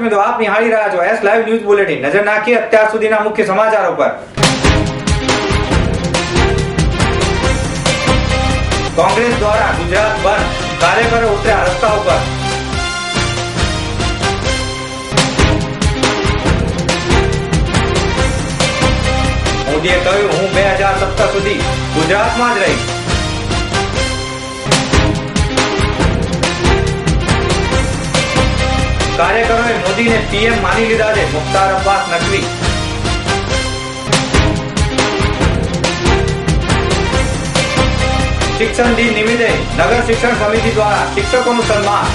મિત્રો, આપ નિહાળી રહ્યા છો એસ લાઈવ ન્યૂઝ બુલેટિન નજર નાખીએ અત્યાર સુધીના મુખ્ય સમાચારો પર. કોંગ્રેસ દ્વારા ગુજરાત બંધ, કાર્યકરો ઉતર્યા રસ્તા ઉપર. મોદીએ કહ્યું, હું બે હજાર સત્તર સુધી ગુજરાતમાં જ રહીશ. કાર્યકરોએ મોદીને પીએમ માની લીધા છે મુખ્તાર અબ્બાસ નકવી. શિક્ષણ દિન નિમિત્તે નગર શિક્ષણ સમિતિ દ્વારા શિક્ષકોનું સન્માન.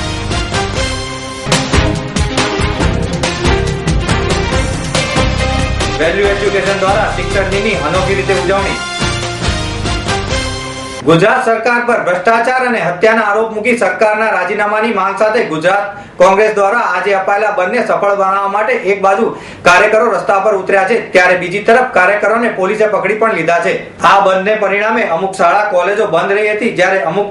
વેલ્યુ એજ્યુકેશન દ્વારા શિક્ષણ દિનની અનોખી રીતે ઉજવણી. ગુજરાત સરકાર પર ભ્રષ્ટાચાર અને હત્યાના આરોપ મૂકી સરકારના રાજીનામાની માંગ સાથે ગુજરાત કોંગ્રેસ દ્વારા આજે અપાયેલા બંને સફળ બનાવવા માટે એક બાજુ કાર્યકરો રસ્તા પર ઉતર્યા છે, ત્યારે બીજી તરફ કાર્યકરોને પોલીસે પકડી પણ લીધા છે. આ બંને પરિણામે અમુક શાળા, કોલેજો બંધ રહી હતી, જ્યારે અમુક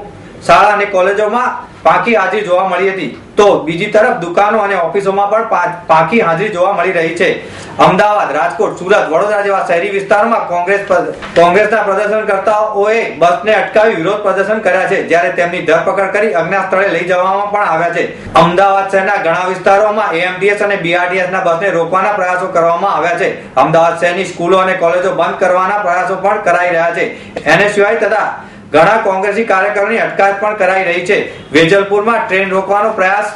શાળા અને કોલેજોમાં પાકી હાજરી જોવા મળી હતી. તો બીજી તરફ દુકાનો અને ઓફિસોમાં પણ પાકી હાજરી જોવા મળી રહી છે. અમદાવાદ, રાજકોટ, સુરત, વડોદરા જેવા શહેરી વિસ્તારોમાં કોંગ્રેસ કોંગ્રેસના પ્રદર્શનકર્તાઓએ બસને અટકાવી વિરોધ પ્રદર્શન કર્યા છે, જ્યારે તેમની ધરપકડ કરી અજ્ઞાત સ્થળે લઈ જવામાં પણ આવ્યા છે. અમદાવાદ શહેરના ઘણા વિસ્તારોમાં એએમડીએસ અને બીઆરટીએસના બસને રોકવાના પ્રયાસો કરવામાં આવ્યા છે. અમદાવાદ શહેરની સ્કૂલો અને કોલેજો બંધ કરવાના પ્રયાસો પણ કરાઈ રહ્યા છે. એને સિવાય તથા ઘણા કોંગ્રેસી કાર્યકરોની અટકાયત પણ કરાઈ રહી છે. વેજલપુરમાં ટ્રેન રોકવાનો પ્રયાસ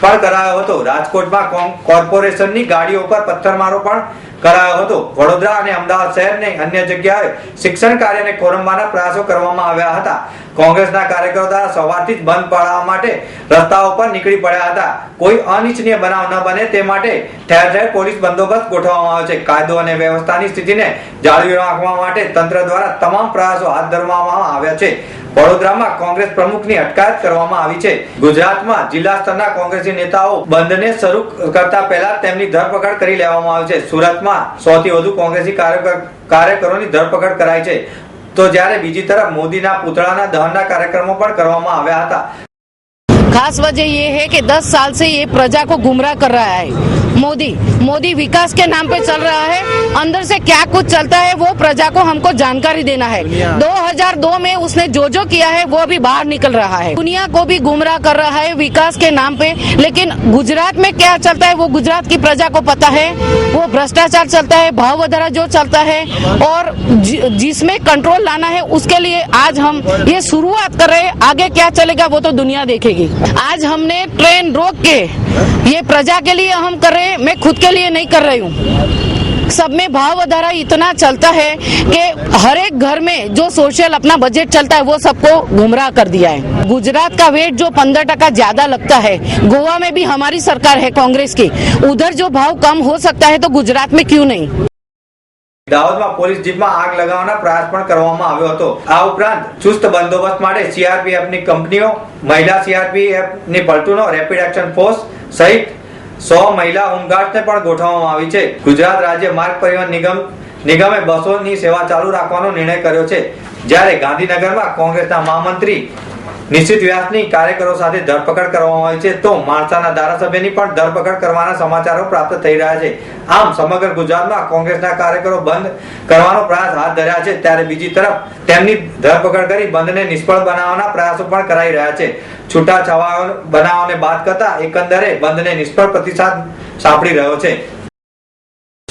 પણ કરાયો હતો. રાજકોટમાં કોર્પોરેશનની ગાડીઓ પર પથ્થરમારો પણ કરાયો હતો. વડોદરા અને અમદાવાદ શહેરને અન્ય જગ્યાએ શિક્ષણ કાર્યને ખોરંબવાના પ્રયાસો કરવામાં આવ્યા હતા. કોંગ્રેસના કાર્યકરો દ્વારા સવારથી જ બંધ પાડવા માટે રસ્તાઓ પર નીકળી પડ્યા હતા. કોઈ અનિચ્છનીય બનાવ ન બને તે માટે ઠેર ઠેર પોલીસ બંદોબસ્ત ગોઠવવામાં આવ્યો છે. કાયદો અને વ્યવસ્થાની સ્થિતિને જાળવી રાખવા માટે તંત્ર દ્વારા તમામ પ્રયાસો હાથ ધરવામાં આવ્યા છે. વડોદરામાં કોંગ્રેસ પ્રમુખની અટકાયત કરવામાં આવી છે. ગુજરાતમાં જિલ્લા સ્તરના કોંગ્રેસી નેતાઓ બંધને શરૂ કરતા પહેલા તેમની ધરપકડ કરી લેવામાં આવી છે. સુરતમાં માં સૌથી વધુ કોંગ્રેસી કાર્યકરોની ધરપકડ કરાઈ છે. તો જ્યારે બીજી તરફ મોદીના પુતળાના દહનના કાર્યક્રમો પણ કરવામાં આવ્યા હતા. ખાસ વજહ એ હે કે દસ સાલ સે યે પ્રજા કો ગુમરાહ કર રહા હૈ. मोदी मोदी विकास के नाम पे चल रहा है। अंदर से क्या कुछ चलता है वो प्रजा को हमको जानकारी देना है। 2002 में उसने जो जो किया है वो अभी बाहर निकल रहा है। दुनिया को भी गुमराह कर रहा है विकास के नाम पे लेकिन गुजरात में क्या चलता है वो गुजरात की प्रजा को पता है। वो भ्रष्टाचार चलता है भाव वधारा जो चलता है और जिसमें कंट्रोल लाना है उसके लिए आज हम ये शुरुआत कर रहे हैं। आगे क्या चलेगा वो तो दुनिया देखेगी। आज हमने ट्रेन रोक के ये प्रजा के लिए हम कर रहे हैं मैं खुद के लिए नहीं कर रही हूँ सब में भाव वधारा इतना चलता है कि हर एक घर में जो सोशल अपना बजट चलता है वो सबको गुमराह कर दिया है गुजरात का वेट जो पंद्रह टका ज्यादा लगता है गोवा में भी हमारी सरकार है कांग्रेस की उधर जो भाव कम हो सकता है तो गुजरात में क्यों नहीं દાહોદમાં પોલીસ જીપમાં આગ લગાવવાના પ્રયાસ પણ કરવામાં આવ્યો હતો આ ઉપરાંત ચુસ્ત બંદોબસ્ત માટે સીઆરપીએફ ની કંપનીઓ મહિલા સીઆરપીએફ ની પ્લટુનો રેપિડ એક્શન ફોર્સ સહિત સો મહિલા હોમગાર્ડ્સને પણ ગોઠવવામાં આવી છે. ગુજરાત રાજ્ય માર્ગ પરિવહન નિગમ, નિગમે બસોની સેવા ચાલુ રાખવાનો નિર્ણય કર્યો છે. જ્યારે ગાંધીનગરમાં કોંગ્રેસના મહામંત્રી નિશ્ચિત વ્યાસની કાર્યકરો સાથે ધરપકડ કરવામાં આવી છે. તો માણસાના ધારાસભ્યની પણ ધરપકડ કરવાના સમાચારો પ્રાપ્ત થઈ રહ્યા છે. આમ સમગ્ર ગુજરાતમાં કોંગ્રેસના કાર્યકરો બંધ કરવાનો પ્રયાસ હાથ ધર્યા છે. ત્યારે બીજી તરફ તેમની ધરપકડ કરી બંધને નિષ્ફળ બનાવવાના પ્રયાસો પણ કરાઈ રહ્યા છે. છૂટા છવાયો બનાવવાને બાદ કરતા એકંદરે બંધને નિષ્ફળ પ્રતિસાદ સાંપડી રહ્યો છે.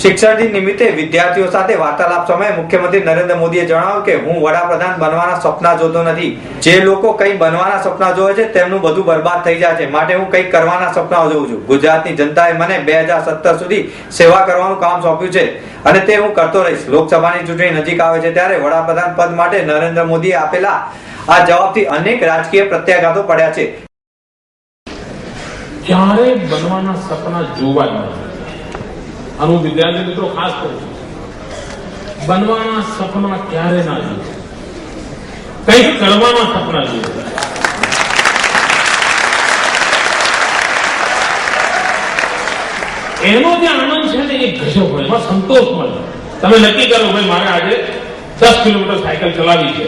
શિક્ષણ દિન નિમિત્તે વિદ્યાર્થીઓ સાથે વાર્તાલાપ સમયે મુખ્યમંત્રી નરેન્દ્ર મોદીએ જણાવ્યું કે હું વડાપ્રધાન બનવાના સપના જોતો નથી. જે લોકો કંઈ બનવાના સપના જોવે છે, તેમનું બધું બરબાદ થઈ જાય છે. માટે હું કંઈક કરવાના સપના જોઉં છું. ગુજરાતની જનતાએ મને બે હજાર સત્તર સુધી સેવા કરવાનું કામ સોંપ્યું છે અને તે હું કરતો રહીશ. લોકસભાની ચૂંટણી નજીક આવે છે ત્યારે વડાપ્રધાન પદ માટે નરેન્દ્ર મોદીએ આપેલા આ જવાબથી અનેક રાજકીય પ્રત્યાઘાતો પડ્યા છે. ક્યારે બનવાના સપના જોવા નથી અને હું વિદ્યાર્થી મિત્રો ખાસ કહું છું. બનવાના સપના ક્યારે ના જોઈએ કંઈક કરવાના સપના જોઈએ એનો જે આનંદ છે ને એ ગજબ હોય એમાં સંતોષ મળે. તમે નક્કી કરો, ભાઈ, મારે આજે દસ કિલોમીટર સાયકલ ચલાવી છે.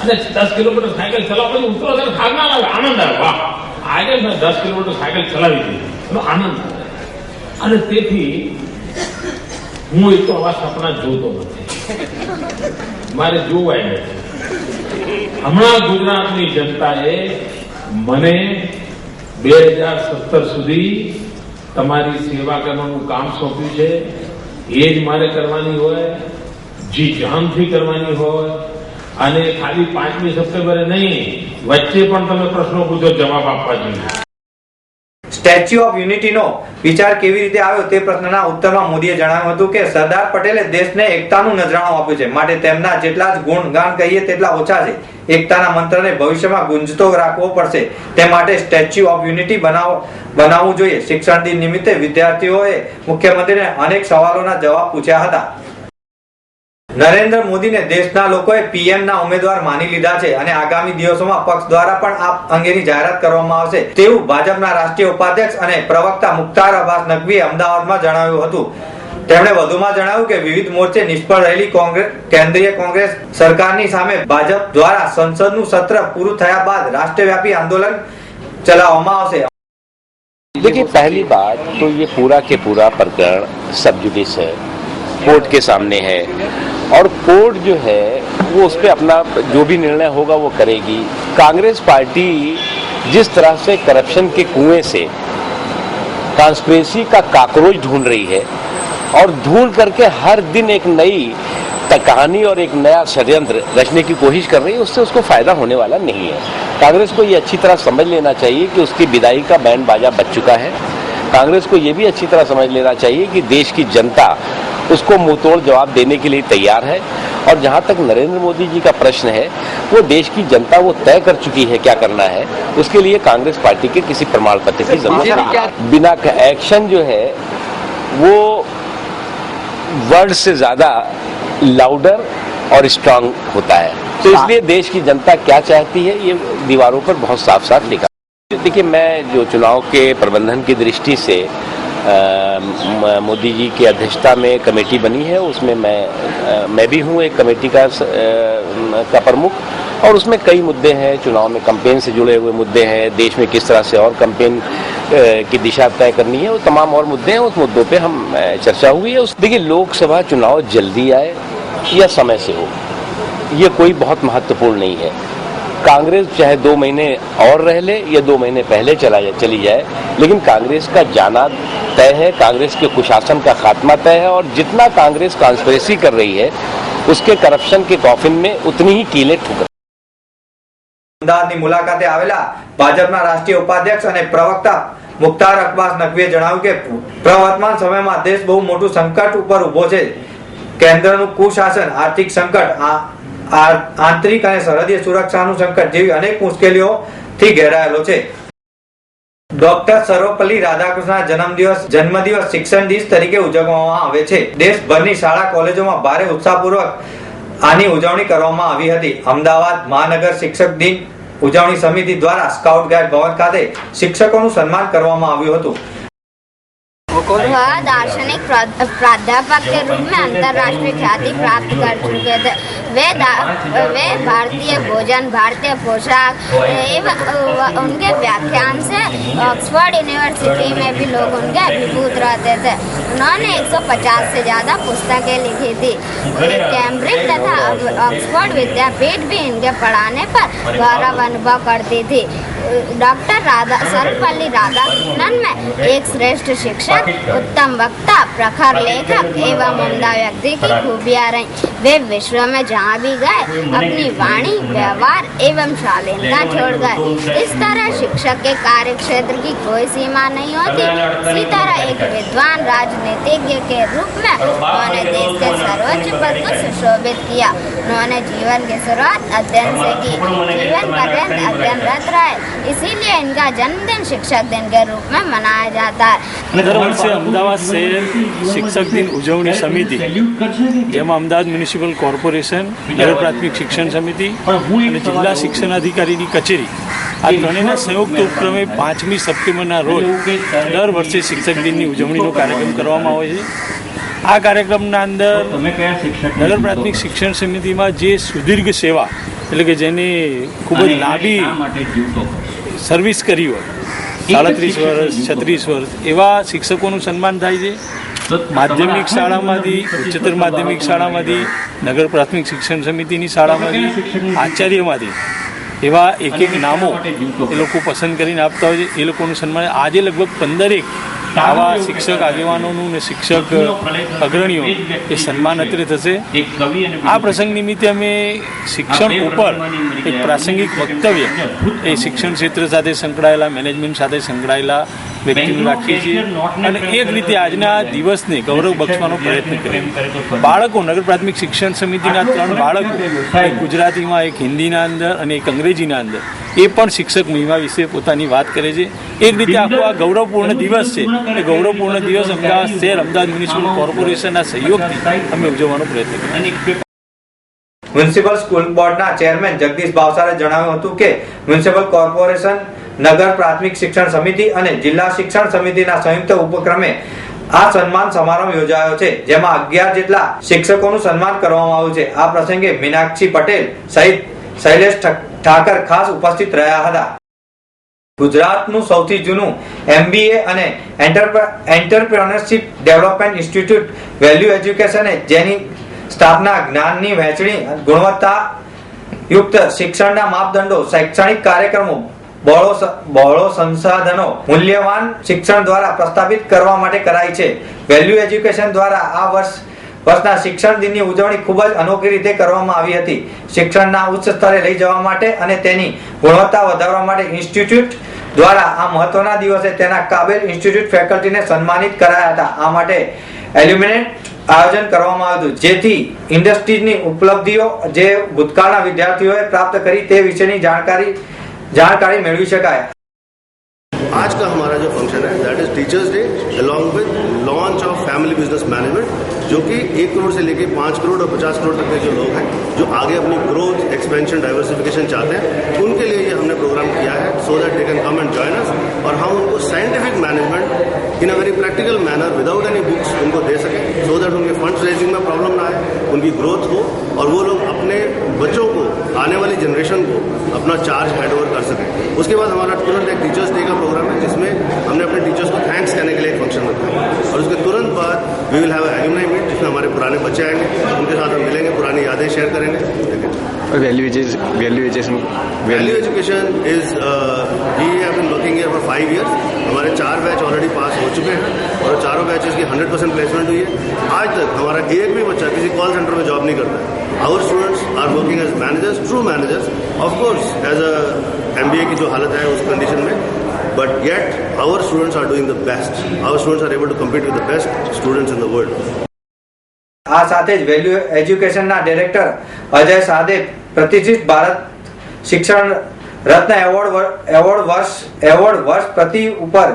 અને દસ કિલોમીટર સાયકલ ચલાવવા ઉતરો ત્યારે થાક ના લાગે. આનંદ આવે. વાહ. આજે મેં દસ કિલોમીટર સાયકલ ચલાવી દીધી. એનો આનંદ આવે અને તેથી હું એ તો આવા સપના જોતો નથી. મારે જોવાય નથી. હમણાં ગુજરાતની જનતાએ મને બે હજાર સત્તર સુધી તમારી સેવા કરવાનું કામ સોંપ્યું છે. એ જ મારે કરવાની હોય, જી જાનથી કરવાની હોય, અને ખાલી પાંચમી સપ્ટેમ્બરે નહીં, વચ્ચે પણ તમે પ્રશ્નો પૂછો, જવાબ આપવા જોઈએ. સ્ટેચ્યુ ઓફ યુનિટીનો વિચાર કેવી રીતે આવ્યો તે પ્રશ્નના ઉત્તરમાં મોદીએ જણાવ્યું હતું કે સરદાર પટેલે દેશને એકતાનું નજરાણું આપ્યું છે. માટે તેમના જેટલા જ ગુણગાન કહીએ તેટલા ઓછા છે. એકતાના મંત્રને ભવિષ્યમાં ગુંજતો રાખવો પડશે. તે માટે સ્ટેચ્યુ ઓફ યુનિટી બનાવ, બનાવવું જોઈએ. શિક્ષણ દિન નિમિત્તે વિદ્યાર્થીઓએ મુખ્યમંત્રીને અનેક સવાલોના જવાબ પૂછ્યા હતા. નરેન્દ્ર મોદીને દેશના લોકોએ પીએમ ના ઉમેદવાર માની લીધા છે અને આગામી દિવસોમાં પક્ષ દ્વારા પણ આ અંગેની જાહેરાત કરવામાં આવશે તેવું ભાજપના રાષ્ટ્રીય ઉપાધ્યક્ષ અને પ્રવક્તા મુખ્તાર અબ્બાસ નકવીએ અમદાવાદમાં જણાવ્યું હતું તેમણે વધુમાં જણાવ્યું કે વિવિધ મોરચે નિષ્ફળ રહેલી કોંગ્રેસ કેન્દ્રીય કોંગ્રેસ સરકારની સામે ભાજપ દ્વારા સંસદનું સત્ર પૂરું થયા બાદ રાષ્ટ્રવ્યાપી આંદોલન ચલાવવામાં આવશે देखिए पहली बात तो ये पूरा के पूरा प्रकरण सब जुडिस है कोर्ट के सामने है और कोर्ट जो है, वो उस पर अपना जो भी निर्णय होगा, वो करेगी। कांग्रेस पार्टी जिस तरह से करप्शन के कुएँ से ट्रांसपेरेंसी का काकरोच ढूंढ रही है और ढूंढ करके हर दिन एक नई कहानी और एक नया षड्यंत्र रचने की कोशिश कर रही है, उससे उसको फ़ायदा होने वाला नहीं है। कांग्रेस को ये अच्छी तरह समझ लेना चाहिए कि उसकी विदाई का बैंड बाजा बच चुका है। कांग्रेस को ये भी अच्छी तरह समझ लेना चाहिए कि देश की जनता उसको मुंहतोड़ जवाब देने के लिए तैयार है। और जहाँ तक नरेंद्र मोदी जी का प्रश्न है वो देश की जनता वो तय कर चुकी है क्या करना है। उसके लिए कांग्रेस पार्टी के किसी प्रमाण पत्र की ज़रूरत नहीं। बिना एक्शन जो है वो वर्ड से ज़्यादा लाउडर और स्ट्रांग होता है। तो इसलिए देश की जनता क्या चाहती है ये दीवारों पर बहुत साफ़ साफ़ लिखा देखिए मैं जो चुनाव के प्रबंधन की दृष्टि से मोदी जी की अध्यक्षता में कमेटी बनी है उसमें मैं अ, मैं भी हूँ एक कमेटी का अ, का प्रमुख और उसमें कई मुद्दे हैं चुनाव में कंपेन से जुड़े हुए मुद्दे हैं देश में किस तरह से और कंपेन की दिशा तय करनी है वो तमाम और मुद्दे हैं उस मुद्दों पे हम चर्चा हुई है उस देखिए लोकसभा चुनाव जल्दी आए या समय से हो ये कोई बहुत महत्वपूर्ण नहीं है। कांग्रेस चाहे दो महीने और रह ले या दो महीने पहले चला जाए चली जाए लेकिन कांग्रेस का जाना तय है कांग्रेस के कुशासन का खात्मा तय है और जितना कांग्रेस कॉन्स्परेसी कर रही है उसके करप्शन के कॉफिन में उतनी ही कीलें ठुकर અમદાવાદની મુલાકાતે આવેલા ભાજપના રાષ્ટ્રીય ઉપાધ્યક્ષ અને પ્રવક્તા મુખ્તાર અબ્બાસ નકવીએ જણાવ્યું કે પ્રવર્તમાન સમયમાં દેશ બહુ મોટું સંકટ ઉપર ઉભો છે કેન્દ્રનું કુશાસન આર્થિક સંકટ આ- આ- આંતરિક અને સરહદી સુરક્ષાનું સંકટ જેવી અનેક મુશ્કેલીઓથી ઘેરાયેલો છે. ડોક્ટર સર્વપલ્લી રાધાકૃષ્ણના જન્મદિવસ જન્મદિવસ શિક્ષણ દિવસ તરીકે ઉજવવામાં આવે છે. દેશભરની શાળા કોલેજોમાં ભારે ઉત્સાહપૂર્વક આની ઉજવણી કરવામાં આવી હતી. અમદાવાદ મહાનગર શિક્ષક દિન ઉજવણી સમિતિ દ્વારા સ્કાઉટ ગાઈડ ભવન ખાતે શિક્ષકોનું સન્માન કરવામાં આવ્યું હતું. वह दार्शनिक प्राध्यापक के रूप में अंतर्राष्ट्रीय ख्याति प्राप्त कर चुके थे। वे वे भारतीय भोजन, भारतीय पोशाक, एवं उनके व्याख्यान से ऑक्सफोर्ड यूनिवर्सिटी में भी लोग उनके अभिभूत रहते थे। उन्होंने 150 से ज़्यादा पुस्तकें लिखी थी। कैम्ब्रिज तथा ऑक्सफोर्ड विद्यापीठ भी इनके पढ़ाने पर गौरव अनुभव करती थी। डॉक्टर राधा, सर्वपल्ली राधाकृष्णन में एक श्रेष्ठ शिक्षक उत्तम वक्ता प्रखर लेखक एवं उम्दा व्यक्ति की खूबियां रही वे विश्व में जहाँ भी गए अपनी वाणी व्यवहार एवं शालीनता छोड़ गए इस तरह शिक्षक के कार्य क्षेत्र की कोई सीमा नहीं होती इसी तरह एक विद्वान राजनीतिज्ञ के रूप में उन्होंने देश के सर्वोच्च पद को सुशोभित किया उन्होंने जीवन की शुरुआत अध्ययन से की जीवन पर्यंत अध्ययनरत रहे इसीलिए इनका जन्मदिन शिक्षक दिन के रूप में मनाया जाता है દર અમદાવાદ શહેર શિક્ષક દિન ઉજવણી સમિતિ જેમાં અમદાવાદ મ્યુનિસિપલ કોર્પોરેશન નગર પ્રાથમિક શિક્ષણ સમિતિ અને જિલ્લા શિક્ષણાધિકારીની કચેરી. આ ત્રણેયના સંયુક્ત ઉપક્રમે પાંચમી સપ્ટેમ્બરના રોજ દર વર્ષે શિક્ષક દિનની ઉજવણીનો કાર્યક્રમ કરવામાં આવે છે. આ કાર્યક્રમના અંદર નગર પ્રાથમિક શિક્ષણ સમિતિમાં જે સુદીર્ઘ સેવા એટલે કે જેની ખૂબ જ લાંબી સર્વિસ કરી હોય સાડત્રીસ વર્ષ છત્રીસ વર્ષ એવા શિક્ષકોનું સન્માન થાય છે. માધ્યમિક શાળામાંથી ઉચ્ચતર માધ્યમિક શાળામાંથી નગર પ્રાથમિક શિક્ષણ સમિતિની શાળામાંથી આચાર્યમાંથી એવા એક એક નામો એ લોકો પસંદ કરીને આપતા હોય છે. એ લોકોનું સન્માન આજે લગભગ પંદરેક આવા શિક્ષક આગેવાનોનું ને શિક્ષક અગ્રણીઓ એ સન્માન અત્રે થશે. આ પ્રસંગ નિમિત્તે અમે શિક્ષણ ઉપર એક પ્રાસંગિક વક્તવ્ય એ શિક્ષણ ક્ષેત્ર સાથે સંકળાયેલા, મેનેજમેન્ટ સાથે સંકળાયેલા વ્યક્તિનું રાખીએ છીએ અને એક રીતે આજના દિવસને ગૌરવ બક્ષવાનો પ્રયત્ન કરીએ. બાળકો, નગર પ્રાથમિક શિક્ષણ સમિતિના ત્રણ બાળકો, એક ગુજરાતીમાં, એક હિન્દીના અંદર અને એક અંગ્રેજીના અંદર, એ પણ શિક્ષક મહિમા વિશે પોતાની વાત કરે છે. એક રીતે આખો આ ગૌરવપૂર્ણ દિવસ છે. એ ગૌરવપૂર્ણ દિવસ અમદાવાદ શહેર અમદાવાદ મ્યુનિસિપલ કોર્પોરેશનના સહયોગથી અમે ઉજવવાનો પ્રયત્ન કર્યો મ્યુનિસિપલ સ્કૂલ બોર્ડના ચેરમેન જગદીશ ભાવસારે જણાવ્યું હતું કે મ્યુનિસિપલ કોર્પોરેશન નગર પ્રાથમિક શિક્ષણ સમિતિ અને જિલ્લા શિક્ષણ સમિતિના સંયુક્ત ઉપક્રમે આ સન્માન સમારંભ યોજાયો છે જેમાં અગિયાર જેટલા શિક્ષકોનું સન્માન કરવામાં આવ્યું છે. આ પ્રસંગે મીનાક્ષી પટેલ સહિત શૈલેષ ઠાકર ખાસ ઉપસ્થિત રહ્યા હતા. ગુજરાતનું સૌથી જૂનું એમબીએ અને entrepreneurship development institute value education જેની સ્થાપના જ્ઞાનની વહેંચણી ગુણવત્તા યુક્ત શિક્ષણના માપદંડો, શૈક્ષણિક કાર્યક્રમો બહોળો બહોળો સંસાધનો મૂલ્યવાન શિક્ષણ દ્વારા પ્રસ્થાપિત કરવા માટે કરાઈ છે. વેલ્યુ એજ્યુકેશન દ્વારા આ વર્ષ, વર્ષના શિક્ષણ દિનની ઉજવણી ખૂબ જ અનોખી રીતે કરવામાં આવી હતી. શિક્ષણના ઉચ્ચ સ્તરે લઈ જવા માટે અને તેની ગુણવત્તા વધારવા માટે ઇન્સ્ટિટ્યૂટ દ્વારા આ મહત્વના દિવસે તેના કાબેલ ઇન્સ્ટિટ્યૂટ ફેકલ્ટીને સન્માનિત કરાયા હતા. આ માટે એલ્યુમિનેટ આયોજન કરવામાં આવ્યું જેથી ઇન્ડસ્ટ્રીની ઉપલબ્ધિઓ જે ભૂતકાળના વિદ્યાર્થીઓએ પ્રાપ્ત કરી તે વિશેની જાણકારી જાણકારી મેળવી શકાય. આજ કા હમારા જો ફંક્શન હૈ teachers day along with launch of family business management जो कि एक करोड़ से लेकर पाँच करोड़ और पचास करोड़ तक के जो लोग हैं, जो आगे अपनी ग्रोथ एक्सपेंशन डाइवर्सिफिकेशन चाहते हैं, उनके लिए ये हमने प्रोग्राम किया है so that they can come and join us और हम उनको scientific management in a very practical manner without any books उनको दे सकें सो दैट उनके फंड्स रेजिंग में प्रॉब्लम ना आए, उनकी ग्रोथ हो, और वो लोग अपने आने वाली जनरेशन को अपना चार्ज हैंड ओवर कर सकें। उसके बाद हमारा तुरंत एक टीचर्स डे का प्रोग्राम है जिसमें हमने अपने टीचर्स को थैंक्स कहने के लिए एक फ़ंक्शन रखा है। और उसके तुरंत बाद we will have alumni meet जिसमें हमारे पुराने बच्चे आएँगे उनके साथ हम मिलेंगे पुरानी यादें शेयर करेंगे। is value value education is we have been working year for five years हमारे चार बैच ऑलरेडी पास हो चुके हैं और चारों बैचेस की हंड्रेड परसेंट प्लेसमेंट हुई है। आज तक हमारा एक भी बच्चा किसी कॉल सेंटर में जॉब नहीं करता। है our students are working as managers true managers of course as a um की जो हालत है उस कंडीशन में but yet our students are doing the best our students are able to compete with the best students in the world આ સાથે જ value એજ્યુકેશનના ડિરેક્ટર અજય સાદે પ્રતિષ્ઠિત ભારત શિક્ષણ રત્ન એવોર્ડ વર- એવોર્ડ વર્ષ એવોર્ડ વર્ષ પ્રતિ ઉપર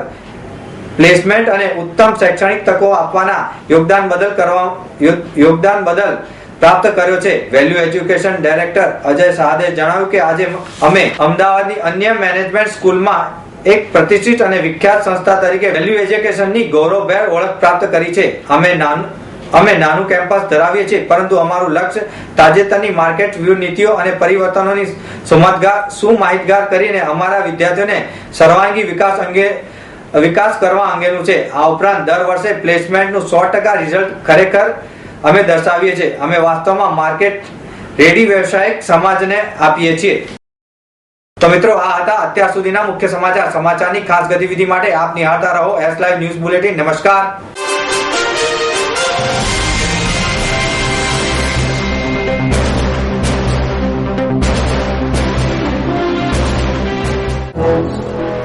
પ્લેસમેન્ટ અને ઉત્તમ શૈક્ષણિક તકો આપવાના યોગદાન બદલ કરવા યો- યોગદાન બદલ પ્રાપ્ત કર્યો છે. Value education director Ajay Sade જણાવ્યું કે આજે અમે અમદાવાદની અન્ય મેનેજમેન્ટ સ્કૂલમાં એક પ્રતિષ્ઠિત અને વિખ્યાત સંસ્થા તરીકે વેલ્યુ એજ્યુકેશનની ગૌરવભેર ઓળખ પ્રાપ્ત કરી છે. અમે નાનું અમે નાનું કેમ્પસ ધરાવીએ છીએ, પરંતુ અમારું લક્ષ્ય તાજેતરની માર્કેટ વ્યૂ નીતિઓ અને પરિવર્તનોની સુમતગાર સુમાહિતગાર કરીને અમારા વિદ્યાર્થીઓને સર્વાંગી વિકાસ અંગે, વિકાસ કરવા અંગેનું છે. આ ઉપરાંત દર વર્ષે પ્લેસમેન્ટનું સો ટકા રિઝલ્ટ ખરેખર અમે દર્શાવીએ છીએ. અમે વાસ્તવમાં માર્કેટ રેડી વ્યવસાયિક સમાજને આપીએ છીએ. તો મિત્રો, આ હતા અત્યાર સુધીના મુખ્ય સમાચાર. સમાચારની ખાસ ગતિવિધિ માટે આપ નિહાળતા રહો. એસ લાઈવ ન્યૂઝ બુલેટિન નમસ્કાર.